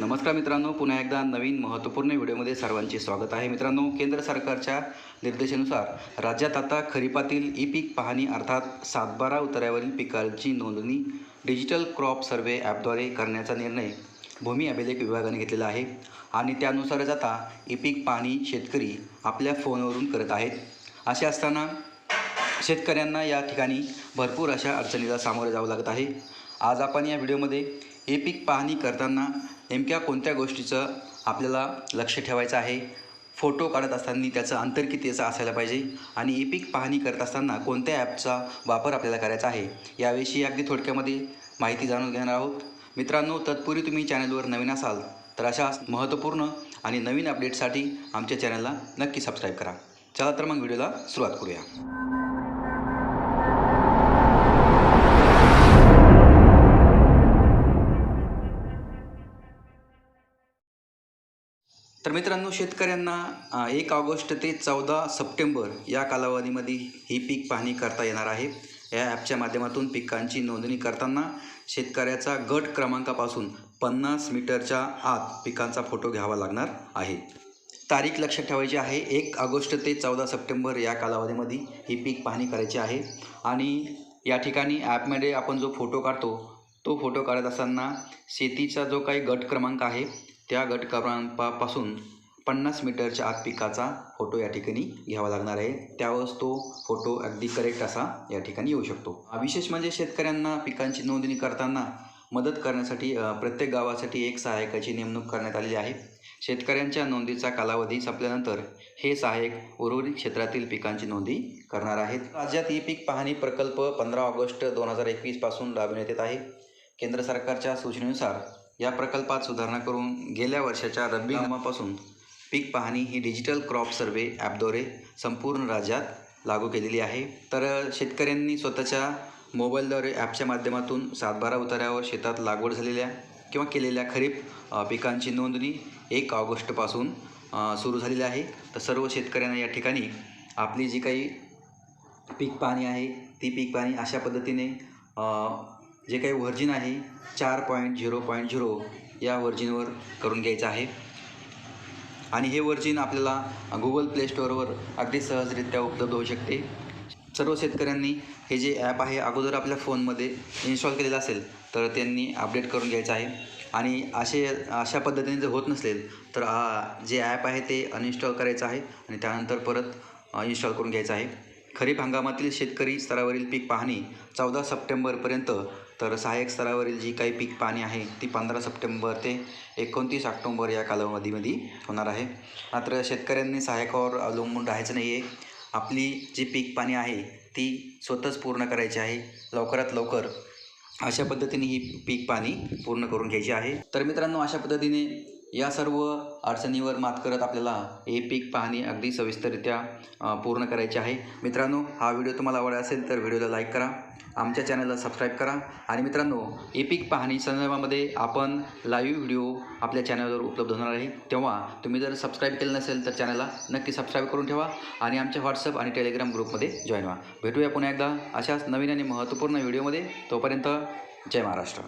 नमस्कार मित्रांनो पुन्हा एकदा नवीन महत्त्वपूर्ण व्हिडिओमध्ये सर्वांचे स्वागत आहे. मित्रांनो केंद्र सरकारच्या निर्देशानुसार राज्यात आता खरीपातील ई पीक पाहणी अर्थात सातबारा उतार्यावरील पिकांची नोंदणी डिजिटल क्रॉप सर्वे ॲपद्वारे करण्याचा निर्णय भूमी अभिलेख विभागाने घेतलेला आहे आणि त्यानुसारच आता ई पीक पाहणी शेतकरी आपल्या फोनवरून करत आहेत. असे असताना शेतकऱ्यांना या ठिकाणी भरपूर अशा अडचणीला सामोरे जावं लागत आहे. आज आपण या व्हिडिओमध्ये हे पीक पाहणी करताना नेमक्या कोणत्या गोष्टीचं आपल्याला लक्ष ठेवायचं आहे? फोटो काढत असताना त्याचं अंतर किती याचं असायला पाहिजे? आणि ए पीक पाहणी करत असताना कोणत्या ॲपचा वापर आपल्याला करायचा आहे? याविषयी अगदी थोडक्यामध्ये माहिती जाणून घेणार आहोत. मित्रांनो तत्पूर्वी तुम्ही चॅनलवर नवीन असाल तर अशा महत्त्वपूर्ण आणि नवीन अपडेटसाठी आमच्या चॅनलला नक्की सबस्क्राईब करा. चला तर मग व्हिडिओला सुरुवात करूया. तर मित्रांनो शेतकऱ्यांना एक ऑगस्ट ते चौदा सप्टेंबर या कालावधीमध्ये ही पीक पाहणी करता येणार आहे. या ॲपच्या माध्यमातून पिकांची नोंदणी करताना शेतकऱ्याचा गट क्रमांकापासून पन्नास मीटरच्या आत पिकांचा फोटो घ्यावा लागणार आहे. तारीख लक्षात ठेवायची आहे एक ऑगस्ट ते चौदा सप्टेंबर या कालावधीमध्ये ही पीक पाहणी करायची आहे. आणि या ठिकाणी ॲपमध्ये आपण जो फोटो काढतो तो फोटो काढत असताना शेतीचा जो काही गट क्रमांक आहे त्या गटक्रांपापासून पन्नास मीटरच्या आत पिकाचा फोटो या ठिकाणी घ्यावा लागणार आहे. त्यावेळेस तो फोटो अगदी करेक्ट असा या ठिकाणी येऊ शकतो. विशेष म्हणजे शेतकऱ्यांना पिकांची नोंदणी करताना मदत करण्यासाठी प्रत्येक गावासाठी एक सहाय्यकाची नेमणूक करण्यात आलेली आहे. शेतकऱ्यांच्या नोंदीचा कालावधी संपल्यानंतर हे सहाय्यक उर्वरित क्षेत्रातील पिकांची नोंदी करणार आहेत. राज्यात ई पीक पाहणी प्रकल्प पंधरा ऑगस्ट दोन हजार एकवीसपासून राबविण्यात येत आहे. केंद्र सरकारच्या सूचनेनुसार या प्रकल्पात सुधारणा करून गेल्या वर्षाच्या रब्बी हंगामापासून पीक पाहणी ही डिजिटल क्रॉप सर्वे ॲपद्वारे संपूर्ण राज्यात लागू केलेली आहे. तर शेतकऱ्यांनी स्वतःच्या मोबाईलद्वारे ॲपच्या माध्यमातून सातबारा उतार्यावर शेतात लागवड झालेल्या किंवा केलेल्या खरीप पिकांची नोंदणी एक ऑगस्टपासून सुरू झालेली आहे. तर सर्व शेतकऱ्यांना या ठिकाणी आपली जी काही पीक पाहणी आहे ती पीक पाहणी अशा पद्धतीने जे काही व्हर्जिन आहे चार पॉईंट झिरो पॉईंट झिरो या व्हर्जिनवर करून घ्यायचं आहे. आणि हे व्हर्जिन आपल्याला गुगल प्ले स्टोअरवर अगदी सहजरित्या उपलब्ध होऊ शकते. सर्व शेतकऱ्यांनी हे जे ॲप आहे अगोदर आपल्या फोनमध्ये इन्स्टॉल केलेलं असेल तर त्यांनी अपडेट करून घ्यायचं आहे. आणि असे अशा पद्धतीने जर होत नसेल तर आ, जे ॲप आहे ते अनइन्स्टॉल करायचं आहे आणि त्यानंतर परत इन्स्टॉल करून घ्यायचं आहे. खरीप हंगामातील शेतकरी स्तरावरील पीक पाहणी चौदा सप्टेंबरपर्यंत तर सहाय्यक स्तरावरील जी काही पीक पाणी आहे ती पंधरा सप्टेंबर ते एकोणतीस ऑक्टोंबर या कालावधीमध्ये होणार आहे. मात्र शेतकऱ्यांनी सहाय्यकावर अवलंबून राहायचं नाही आहे आपली जी पीक पाणी आहे ती स्वतःच पूर्ण करायची आहे. लवकरात लवकर अशा पद्धतीने ही पीक पाणी पूर्ण करून घ्यायची आहे. तर मित्रांनो अशा पद्धतीने या सर्व अडचणीवर मात करत आपल्याला हे पीक पाहणी अगदी सविस्तररित्या पूर्ण करायची आहे. मित्रांनो हा व्हिडिओ तुम्हाला आवडला असेल तर व्हिडिओला लाईक करा. आमच्या चॅनलला सबस्क्राईब करा. आणि मित्रांनो ए पीक पाहणी संदर्भामध्ये आपण लाईव्ह व्हिडिओ आपल्या चॅनलवर उपलब्ध होणार आहे. तेव्हा तुम्ही जर सबस्क्राईब केलं नसेल तर चॅनलला नक्की सबस्क्राईब करून ठेवा आणि आमच्या व्हॉट्सअप आणि टेलिग्राम ग्रुपमध्ये जॉईन व्हा. भेटूया पुन्हा एकदा अशाच नवीन आणि महत्त्वपूर्ण व्हिडिओमध्ये तोपर्यंत जय महाराष्ट्र.